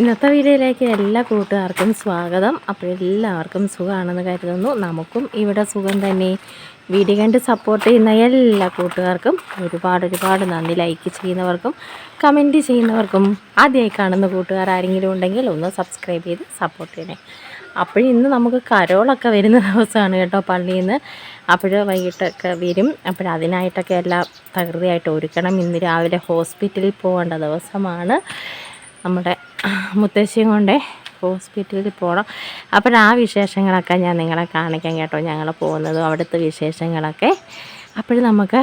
ഇന്നത്തെ വീഡിയോയിലേക്ക് എല്ലാ കൂട്ടുകാർക്കും സ്വാഗതം. അപ്പോൾ എല്ലാവർക്കും സുഖമാണെന്ന് കരുതുന്നു. നമുക്കും ഇവിടെ സുഖം തന്നെ. വീഡിയോ കണ്ട് സപ്പോർട്ട് ചെയ്യുന്ന എല്ലാ കൂട്ടുകാർക്കും ഒരുപാട് ഒരുപാട് നന്ദി. ലൈക്ക് ചെയ്യുന്നവർക്കും കമന്റ് ചെയ്യുന്നവർക്കും ആദ്യമായി കാണുന്ന കൂട്ടുകാർ ആരെങ്കിലും ഉണ്ടെങ്കിൽ ഒന്ന് സബ്സ്ക്രൈബ് ചെയ്ത് സപ്പോർട്ട് ചെയ്യണേ. അപ്പോഴും ഇന്ന് നമുക്ക് കരോളൊക്കെ വരുന്ന ദിവസമാണ് കേട്ടോ പള്ളിയിൽ നിന്ന് അപ്പോൾ വൈകിട്ടൊക്കെ വരും. അപ്പോൾ അതിനായിട്ടൊക്കെ എല്ലാം തകൃതിയായിട്ട് ഒരുക്കണം. ഇന്ന് രാവിലെ ഹോസ്പിറ്റലിൽ പോകേണ്ട ദിവസമാണ്. നമ്മുടെ മുത്തശ്ശിയും കൊണ്ട് ഹോസ്പിറ്റലിൽ പോകണം അപ്പോൾ ആ വിശേഷങ്ങളൊക്കെ ഞാൻ നിങ്ങളെ കാണിക്കാം കേട്ടോ. ഞങ്ങൾ പോകുന്നതും അവിടുത്തെ വിശേഷങ്ങളൊക്കെ. അപ്പോൾ നമുക്ക്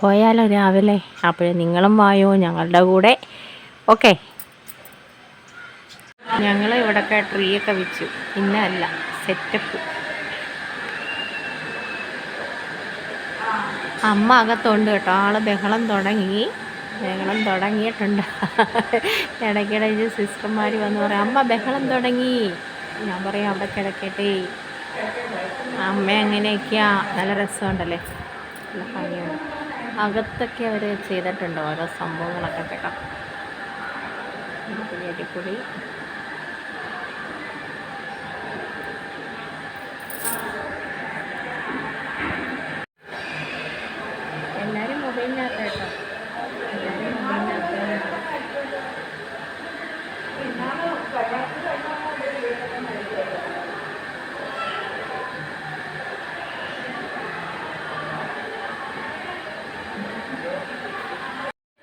പോയാലോ രാവിലെ? അപ്പോൾ നിങ്ങളും വായോ ഞങ്ങളുടെ കൂടെ. ഓക്കെ. ഞങ്ങൾ ഇവിടെയൊക്കെ ട്രീ ഒക്കെ വെച്ചു. ഇന്നല്ല സെറ്റപ്പ്. അമ്മ അകത്തുണ്ട് കേട്ടോ. ആൾ ബഹളം തുടങ്ങി. ബഹളം തുടങ്ങിയിട്ടുണ്ട്. ഇടയ്ക്കിടയ്ക്ക് സിസ്റ്റർമാർ വന്ന് പറയും അമ്മ ബഹളം തുടങ്ങി. ഞാൻ പറയും അവിടെ കിടക്കട്ടെ. അമ്മ അങ്ങനെയൊക്കെയാ നല്ല രസമുണ്ടല്ലേ? നല്ല ഭംഗിയാണ് അകത്തൊക്കെ അവർ ചെയ്തിട്ടുണ്ട് ഓരോ സംഭവങ്ങളൊക്കെ കേട്ടോ. അടിപൊളി അടിപൊളി എല്ലാവരും മൊബൈലിനകത്ത് കേട്ടോ എല്ലാവരും മൊബൈലിനകത്ത്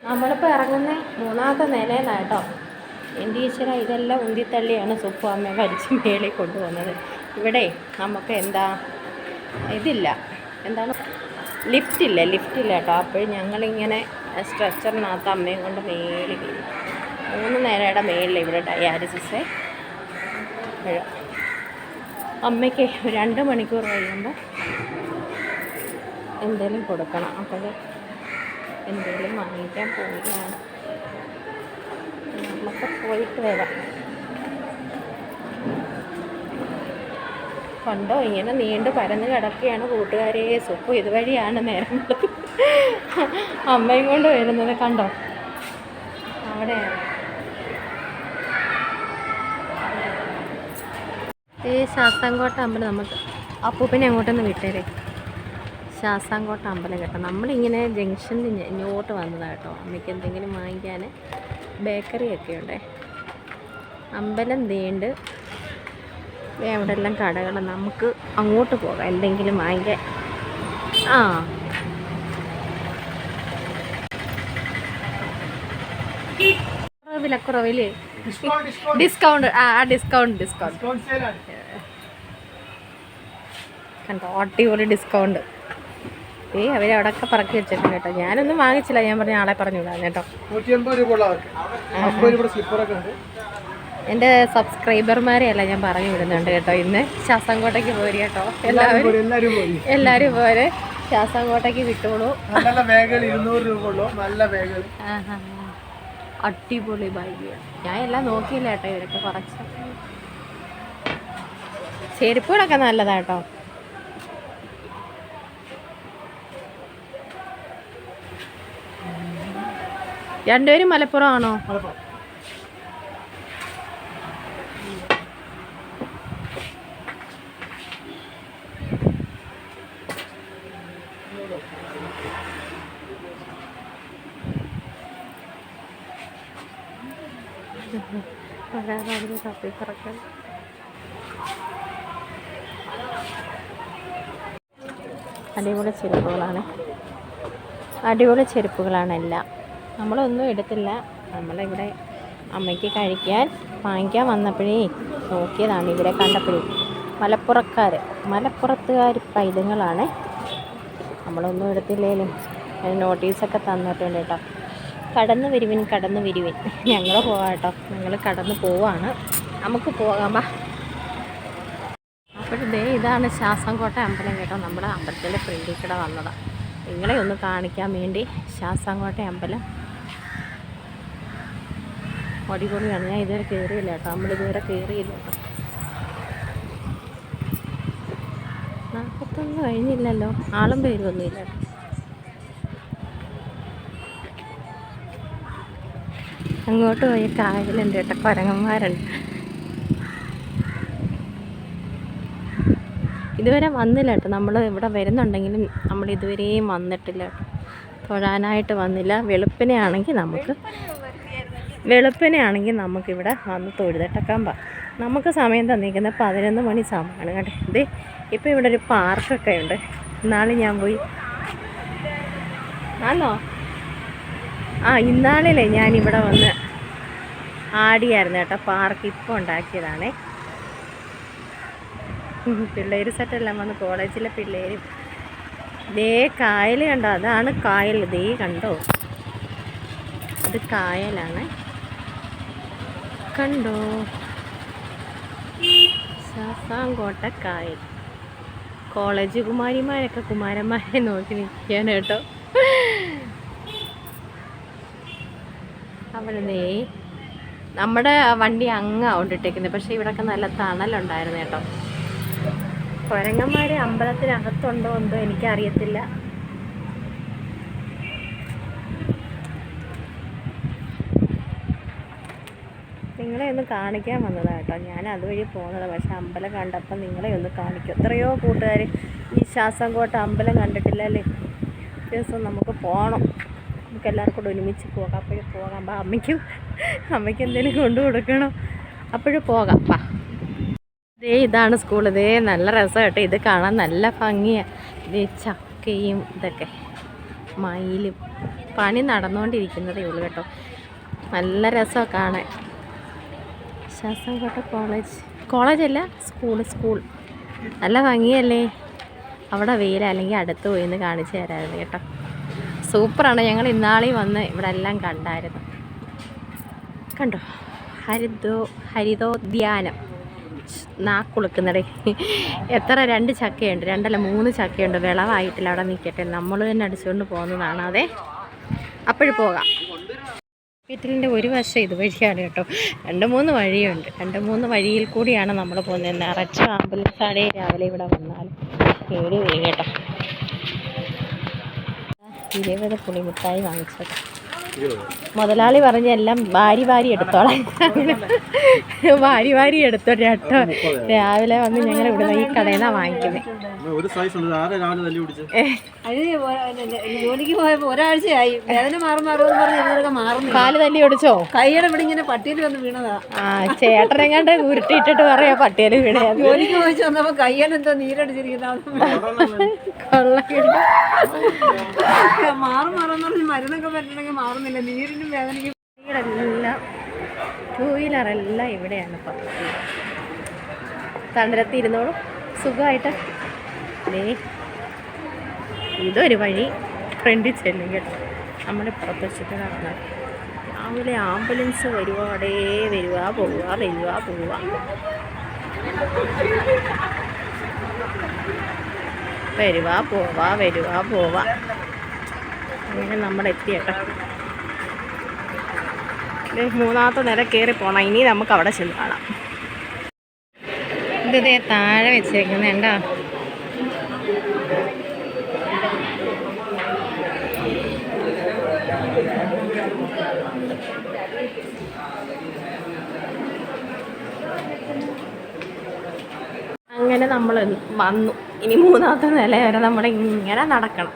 നമ്മളിപ്പോൾ ഇറങ്ങുന്ന മൂന്നാമത്തെ നിലയിലാണ് കേട്ടോ. എന്റെ ഈശ്വര ഇതെല്ലാം ഉന്തിത്തള്ളിയാണ് സുപ്പു അമ്മ വലിച്ച് മേളിൽ കൊണ്ടുപോകുന്നത് ഇവിടെ നമുക്ക് എന്താ ഇതില്ല. എന്താണ്? ലിഫ്റ്റ് ഇല്ല? കേട്ടോ. അപ്പോൾ ഞങ്ങളിങ്ങനെ സ്ട്രെച്ചറിനകത്ത് അമ്മയും കൊണ്ട് മേളിൽ കയറി മൂന്ന് നേരയുടെ മേളിൽ ഇവിടെ ഡയാലിസിസ് അമ്മയ്ക്ക് രണ്ട് മണിക്കൂർ കഴിയുമ്പോൾ എന്തെങ്കിലും കൊടുക്കണം. അപ്പോൾ എന്തെങ്കിലും വാങ്ങിക്കാൻ പോവുകയാണ്. നമുക്ക് പോയിട്ട് വരാം. കണ്ടോ ഇങ്ങനെ നീണ്ട് പരന്ന് കിടക്കുകയാണ് കൂട്ടുകാരെ. സുപ്പ് ഇതുവഴിയാണ് നേരം അമ്മയും കൊണ്ട് വരുന്നത് കണ്ടോ? അവിടെയാണ്. ഈ ശാസ്താംകോട്ട അമ്പലം നമുക്ക് അപ്പൂപ്പനെ അങ്ങോട്ടൊന്ന് വിട്ടേരെ. ശാസ്താംകോട്ട അമ്പലം കേട്ടോ. നമ്മളിങ്ങനെ ജംഗ്ഷനിൽ ഇങ്ങോട്ട് വന്നതാണ് കേട്ടോ. അമ്മയ്ക്ക് എന്തെങ്കിലും വാങ്ങിക്കാൻ ബേക്കറി ഒക്കെ ഉണ്ടേ അമ്പലം നീണ്ട്. അവിടെ എല്ലാം കടകൾ. നമുക്ക് അങ്ങോട്ട് പോകാം. എന്തെങ്കിലും വാങ്ങിക്കാൻ. ആ. വിലക്കുറവില്ലേ? ഡിസ്കൗണ്ട് ആ ഡിസ്കൗണ്ട് ഡിസ്കൗണ്ട് കണ്ടോ? അടിപൊളി ഡിസ്കൗണ്ട് ഏ അവരവിടൊക്കെ പറക്കി വെച്ചിട്ടുണ്ട് കേട്ടോ. ഞാനൊന്നും വാങ്ങിച്ചില്ല. ഞാൻ പറഞ്ഞ ആളെ പറഞ്ഞു വിടാം കേട്ടോ എന്റെ സബ്സ്ക്രൈബർമാരെ അല്ല ഞാൻ പറഞ്ഞു വിടുന്നുണ്ട് കേട്ടോ. ഇന്ന് ശാസ്താംകോട്ടയ്ക്ക് പോരി കേട്ടോ. എല്ലാവരും എല്ലാവരും പോരെ ശാസ്താംകോട്ടയ്ക്ക് വിട്ടോളൂ. നല്ല നല്ല ബാഗുകൾ ഇരുന്നൂറ് രൂപ ഉള്ളൂ. നല്ല ബാഗുകൾ ആഹാ. അടിപൊളി ബാഗ് ഞാൻ എല്ലാം നോക്കിയില്ല കേട്ടോ ഇവരൊക്കെ കുറച്ച്. ചെരുപ്പുകളൊക്കെ നല്ലതാ രണ്ടുപേരും മലപ്പുറം ആണോ അടിപൊളി ചെരുപ്പുകളാണ്. അടിപൊളി ചെരുപ്പുകളാണ് എല്ലാം. നമ്മളൊന്നും എടുത്തില്ല. നമ്മളിവിടെ അമ്മയ്ക്ക് കഴിക്കാൻ വാങ്ങിക്കാൻ വന്നപ്പോഴേ നോക്കിയതാണ് ഇവിടെ കണ്ടപ്പോഴേ. മലപ്പുറക്കാർ മലപ്പുറത്തുകാർ പൈതങ്ങളാണ്. നമ്മളൊന്നും എടുത്തില്ലേലും. അതിന് നോട്ടീസൊക്കെ തന്നിട്ടുണ്ട് കേട്ടോ. കടന്നു വരുവിൻ കടന്നു വരുവിൻ. ഞങ്ങൾ പോവാം കേട്ടോ. ഞങ്ങൾ കടന്നു പോവാണ്. നമുക്ക് പോകാം അപ്പോഴേ ഇതാണ് ശാസംകോട്ട അമ്പലം കേട്ടോ. നമ്മുടെ അമ്പലത്തിന്റെ ഫ്രണ്ടിൽ വന്നതാണ് നിങ്ങളെ ഒന്ന് കാണിക്കാൻ വേണ്ടി ശാസംകോട്ട അമ്പലം അടിപൊളിയാണ് ഞാൻ ഇതുവരെ കയറിയില്ല കേട്ടോ. നമ്മളിതുവരെ കയറിയില്ല കേട്ടോ. നാൽപ്പത്തൊന്ന് കഴിഞ്ഞില്ലല്ലോ. ആളും പേരൊന്നുമില്ല അങ്ങോട്ട് പോയ കായലുണ്ട് കേട്ടോ. കുരങ്ങന്മാരുണ്ട്. ഇതുവരെ വന്നില്ല കേട്ടോ. നമ്മൾ ഇവിടെ വരുന്നുണ്ടെങ്കിലും നമ്മൾ ഇതുവരെയും വന്നിട്ടില്ല തൊഴാനായിട്ട് വന്നില്ല. വെളുപ്പിനെ ആണെങ്കിൽ നമുക്ക് വെളുപ്പിനെ ആണെങ്കിൽ നമുക്കിവിടെ വന്ന് തൊഴുതിട്ടക്കാൻ പാ നമുക്ക് സമയം തന്നിരിക്കുന്നത് പതിനൊന്ന് മണി സമയമാണ് കേട്ടോ ഇത് ഇപ്പോൾ ഇവിടെ ഒരു പാർക്കൊക്കെ ഉണ്ട് ഇന്നാൾ ഞാൻ പോയി. ആണോ ആ ഇന്നാളിലേ ഞാനിവിടെ വന്ന് ആടിയായിരുന്നു കേട്ടോ പാർക്ക് ഇപ്പോൾ ഉണ്ടാക്കിയതാണേ. പിള്ളേർ സെറ്റെല്ലാം വന്ന് കോളേജിലെ പിള്ളേരും. ദേ കായൽ കണ്ടോ? അതാണ് കായൽ ദേ കണ്ടോ? അത് കായലാണ്. കണ്ടോ? ശാസ്താംകോട്ട കായൽ കോളേജ് കുമാരിമാരൊക്കെ കുമാരന്മാരെ നോക്കി നിൽക്കുകയാണ് കേട്ടോ. അവിടെ ദേ നമ്മുടെ വണ്ടി അങ്ങാ കൊണ്ടിട്ടേക്കുന്നത്. പക്ഷേ ഇവിടെയൊക്കെ നല്ല തണലുണ്ടായിരുന്നു കേട്ടോ. കുരങ്ങന്മാർ അമ്പലത്തിനകത്തുണ്ടോ എന്തോ എനിക്കറിയത്തില്ല. നിങ്ങളെ ഒന്ന് കാണിക്കാൻ വന്നതാണ് കേട്ടോ. ഞാൻ അതുവഴി പോകുന്നത്. പക്ഷെ അമ്പലം കണ്ടപ്പോൾ നിങ്ങളെ ഒന്ന് കാണിക്കും. എത്രയോ കൂട്ടുകാർ ഈ ശാസങ്കോട്ട അമ്പലം കണ്ടിട്ടില്ല അല്ലേ? ദിവസം നമുക്ക് പോകണം നമുക്ക് എല്ലാവർക്കും കൂടെ ഒരുമിച്ച് പോകാം. അപ്പോഴും പോകാം. അപ്പം അമ്മയ്ക്കും അമ്മയ്ക്ക് എന്തെങ്കിലും കൊണ്ടു കൊടുക്കണം. അപ്പോഴും പോകാം. വാ ഇതേ ഇതാണ് സ്കൂൾ ഇതേ നല്ല രസം കേട്ടോ. ഇത് കാണാൻ നല്ല ഭംഗിയാണ് ഇത് ചക്കയും ഇതൊക്കെ. മയിലും. പണി നടന്നുകൊണ്ടിരിക്കുന്നതേ ഉള്ളൂ കേട്ടോ. നല്ല രസമാണ് കാണാൻ. ശാസ്താംകോട്ട കോളേജ് കോളേജല്ല സ്കൂൾ സ്കൂൾ നല്ല ഭംഗിയല്ലേ? അവിടെ വെയിൽ അല്ലെങ്കിൽ അടുത്ത് പോയി ഒന്ന് കാണിച്ചു തരാമായിരുന്നു കേട്ടോ. സൂപ്പറാണ്. ഞങ്ങൾ ഇന്നാളി വന്ന് ഇവിടെ എല്ലാം കണ്ടായിരുന്നു. കണ്ടോ? ഹരിതോ ഹരിതോദ്യാനം. നാക്കുളുക്കുന്നടേ എത്ര രണ്ട് ചക്കയുണ്ട് രണ്ടല്ല മൂന്ന് ചക്കയുണ്ട്. വിളവായിട്ടില്ല അവിടെ നിൽക്കട്ടെ നമ്മൾ തന്നെ അടിച്ചുകൊണ്ട് പോകുന്നതാണ് അതെ അപ്പോഴും പോകാം. വീട്ടിലിന്റെ ഒരു വശം ഇതുവഴിയാണ് കേട്ടോ. രണ്ട് മൂന്ന് വഴിയുണ്ട്. രണ്ട് മൂന്ന് വഴിയിൽ കൂടിയാണ് നമ്മൾ പോകുന്നത്. നിറച്ച ആംബുലൻസാണ് രാവിലെ ഇവിടെ വന്നാൽ കേട്ടോ. ഇരുപത് പുളിമുട്ടായി വാങ്ങിച്ചത്. മുതലാളി പറഞ്ഞ എല്ലാം വാരി വാരി എടുത്തോളാം. വാരി വാരി എടുത്തോ കേട്ടോ രാവിലെ വന്ന് ഞങ്ങൾ ഇവിടെ ഈ കടയിൽ നിന്നാണ് വാങ്ങിക്കുന്നത് ഒരാഴ്ചയായി. വേദന മാറും മാറും കാൽ തല്ലി ഒടിച്ചോ കൈയുടെ ഇവിടെ ഇങ്ങനെ പട്ടിയിൽ വന്ന് വീണതാ. ആ ചേട്ടനെങ്ങാണ്ട് ഉരുട്ടിയിട്ടിട്ട് പറയാ പട്ടിയൽ വീണ ജോലിക്ക് പോയിച്ചു വന്നപ്പോ കയ്യാൻ എന്തോ നീരടിച്ചിരിക്കുന്ന. കൊള്ളക്കിട്ട് മാറും മാറും പറഞ്ഞ് മരുന്നൊക്കെ പറ്റണമെങ്കിൽ മാറുന്നില്ല. നീരിനും വേദനയ്ക്കും വീടെല്ലാം ടൂ വീലറെല്ലാം ഇവിടെയാണ് ഇപ്പം തണ്ടരത്തി ഇരുന്നോളും സുഖമായിട്ട്. ദേ ഇതൊരു വഴി. ഫ്രണ്ടിൽ ചെല്ലും കേട്ടോ നമ്മുടെ വെച്ചിട്ട് നടന്നത് രാവിലെ ആംബുലൻസ് വരുവാടേ വരുക പോവുക വരുക പോവുക വരുവാ പോവാ വരുവാ പോവാ. അങ്ങനെ ദേ മൂന്നാമത്തെ നില കയറി പോണം. ഇനി നമുക്ക് അവിടെ ചെന്ന് കാണാം. ഇത് താഴെ വെച്ചേക്കുന്നത് അങ്ങനെ നമ്മൾ വന്നു. ഇനി മൂന്നാമത്തെ നില വരെ നമ്മൾ ഇങ്ങനെ നടക്കണം.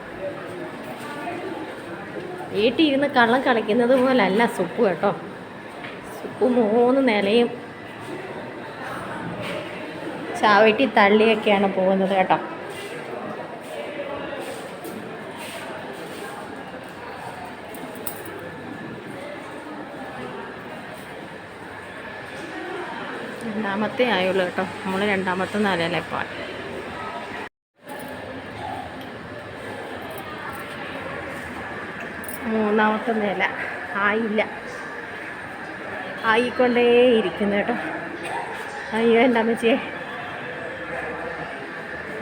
വീട്ടിൽ ഇരുന്ന് കള്ളം കളിക്കുന്നത് പോലല്ല സുപ്പ് കേട്ടോ. സുപ്പ് മൂന്ന് നിലയും ചാവട്ടി തള്ളിയൊക്കെയാണ് പോകുന്നത് കേട്ടോ. രണ്ടാമത്തെ ആയുള്ളൂ കേട്ടോ. നമ്മൾ രണ്ടാമത്തെ നിലയിലെ പോകാൻ മൂന്നാമത്തെ നില. ആയില്ല. ആയിക്കൊണ്ടേ ഇരിക്കുന്നു കേട്ടോ. അയ്യോ എന്റെ അമ്മച്ചിയെ.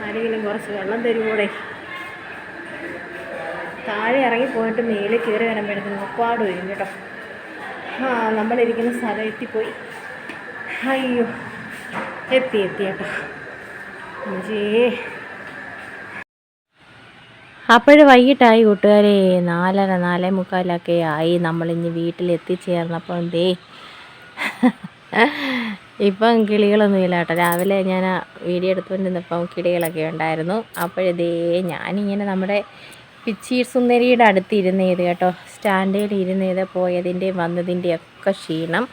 ആരെങ്കിലും കുറച്ച് വെള്ളം തരുമോടെ? താഴെ ഇറങ്ങി പോയിട്ട് മേലെ കയറി വരുമ്പോഴത്തേക്കും ഒരുപാട് വരും കേട്ടോ. ആ നമ്മളിരിക്കുന്ന സ്ഥലം എത്തിപ്പോയി. അയ്യോ എത്തി എത്തി കേട്ടോ. അമ്മച്ചിയേ. അപ്പോഴ് വൈകിട്ടായി കൂട്ടുകാരെ നാലര നാലേ മുക്കാലൊക്കെ ആയി. നമ്മളിഞ്ഞ് വീട്ടിലെത്തിച്ചേർന്നപ്പോൾ എന്തേ ഇപ്പം കിളികളൊന്നുമില്ല കേട്ടോ. രാവിലെ ഞാൻ വീഡിയോ എടുത്തുകൊണ്ടിരുന്നപ്പം കിളികളൊക്കെ ഉണ്ടായിരുന്നു. അപ്പോഴതേ ഞാനിങ്ങനെ നമ്മുടെ പിച്ചി സുന്ദരിയുടെ അടുത്ത് ഇരുന്നേത് കേട്ടോ സ്റ്റാൻഡിൽ ഇരുന്നേത് പോയതിന്റെയും വന്നതിന്റെയും ഒക്കെ ക്ഷീണം.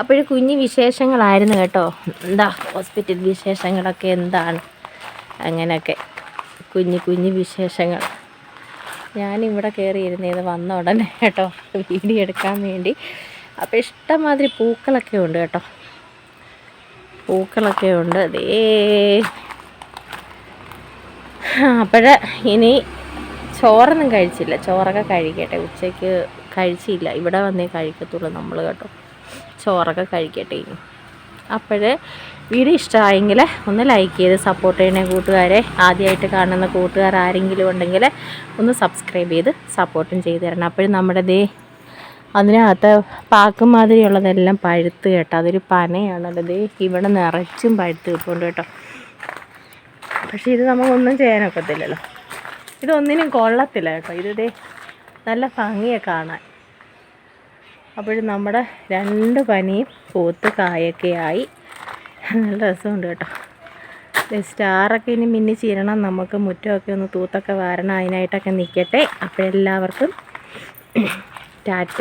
അപ്പോഴ് കുഞ്ഞു വിശേഷങ്ങളായിരുന്നു കേട്ടോ. എന്താ ഹോസ്പിറ്റൽ വിശേഷങ്ങളൊക്കെ എന്താണ്? അങ്ങനെയൊക്കെ കുഞ്ഞു കുഞ്ഞു വിശേഷങ്ങൾ. ഞാനിവിടെ കയറിയിരുന്നത് വന്ന ഉടനെ കേട്ടോ വീഡിയോ എടുക്കാൻ വേണ്ടി. അപ്പോൾ ഇഷ്ടംമാതിരി പൂക്കളൊക്കെ ഉണ്ട് കേട്ടോ. പൂക്കളൊക്കെ ഉണ്ട്. അതേ അപ്പോൾ ഇനി ചോറൊന്നും കഴിച്ചില്ല. ചോറൊക്കെ കഴിക്കട്ടെ. ഉച്ചയ്ക്ക് കഴിച്ചില്ല. ഇവിടെ വന്നേ കഴിക്കത്തുള്ളൂ നമ്മൾ കേട്ടോ. ചോറൊക്കെ കഴിക്കട്ടെ ഇനി. അപ്പോൾ വീഡിയോ ഇഷ്ടമായെങ്കിൽ ഒന്ന് ലൈക്ക് ചെയ്ത് സപ്പോർട്ട് ചെയ്യണേ കൂട്ടുകാരെ. ആദ്യമായിട്ട് കാണുന്ന കൂട്ടുകാർ ആരെങ്കിലും ഉണ്ടെങ്കിൽ ഒന്ന് സബ്സ്ക്രൈബ് ചെയ്ത് സപ്പോർട്ടും ചെയ്ത് തരണം. അപ്പോഴും നമ്മുടെ ദേ അതിനകത്ത് പാക്കും മാതിരിയുള്ളതെല്ലാം പഴുത്ത് കേട്ടോ. അതൊരു പനയാണല്ലോ ദേ. ഇവിടെ നിറച്ചും പഴുത്ത് കിട്ടുന്നുണ്ട് കേട്ടോ. പക്ഷേ ഇത് നമുക്കൊന്നും ചെയ്യാനൊക്കത്തില്ലല്ലോ ഇതൊന്നിനും കൊള്ളത്തില്ല കേട്ടോ. ഇത് ദേ നല്ല ഭംഗിയെ കാണാൻ. അപ്പോഴും നമ്മുടെ രണ്ട് പനിയും പൂത്ത് കായൊക്കെ ആയി നല്ല രസമുണ്ട് കേട്ടോ. സ്റ്റാറൊക്കെ ഇനി മിന്നി ചീരണം. നമുക്ക് മുറ്റമൊക്കെ ഒന്ന് തൂത്തൊക്കെ വാരണം. അതിനായിട്ടൊക്കെ നിൽക്കട്ടെ അപ്പോൾ എല്ലാവർക്കും ടാറ്റ.